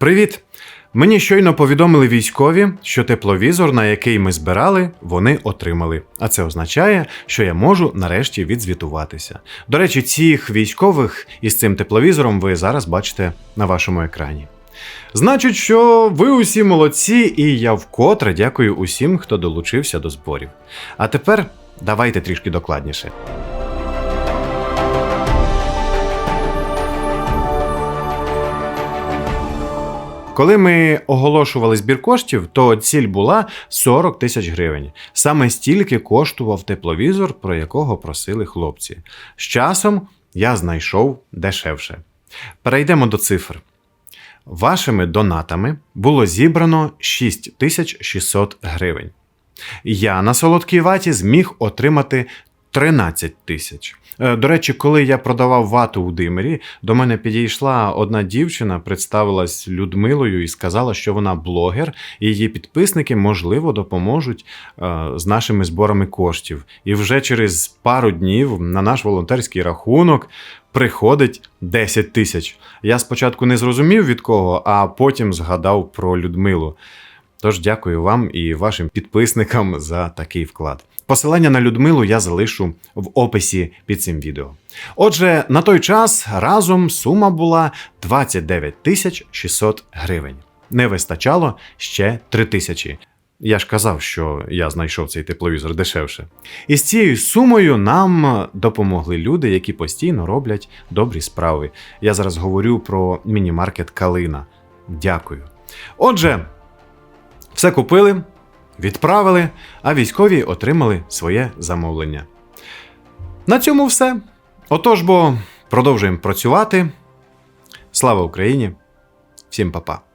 Привіт! Мені щойно повідомили військові, що тепловізор, на який ми збирали, вони отримали. А це означає, що я можу нарешті відзвітуватися. До речі, цих військових із цим тепловізором ви зараз бачите на вашому екрані. Значить, що ви усі молодці, і я вкотре дякую усім, хто долучився до зборів. А тепер давайте трішки докладніше. Коли ми оголошували збір коштів, то ціль була 40 тисяч гривень. Саме стільки коштував тепловізор, про якого просили хлопці. З часом я знайшов дешевше. Перейдемо до цифр. Вашими донатами було зібрано 6600 гривень. Я на солодкій ваті зміг отримати 13 тисяч. Е, До речі, коли я продавав вату у Димирі, до мене підійшла одна дівчина, представилась Людмилою і сказала, що вона блогер, і її підписники, можливо, допоможуть е, з нашими зборами коштів. І вже через пару днів на наш волонтерський рахунок приходить 10 тисяч. Я спочатку не зрозумів від кого, а потім згадав про Людмилу. Тож дякую вам і вашим підписникам за такий вклад. Посилання на Людмилу я залишу в описі під цим відео. Отже, на той час разом сума була 29 тисяч 600 гривень. Не вистачало ще 3 тисячі. Я ж казав, що я знайшов цей тепловізор дешевше. І з цією сумою нам допомогли люди, які постійно роблять добрі справи. Я зараз говорю про міні-маркет Калина. Дякую. Отже, все купили, відправили, а військові отримали своє замовлення. На цьому все. Отож бо продовжуємо працювати. Слава Україні! Всім па-па!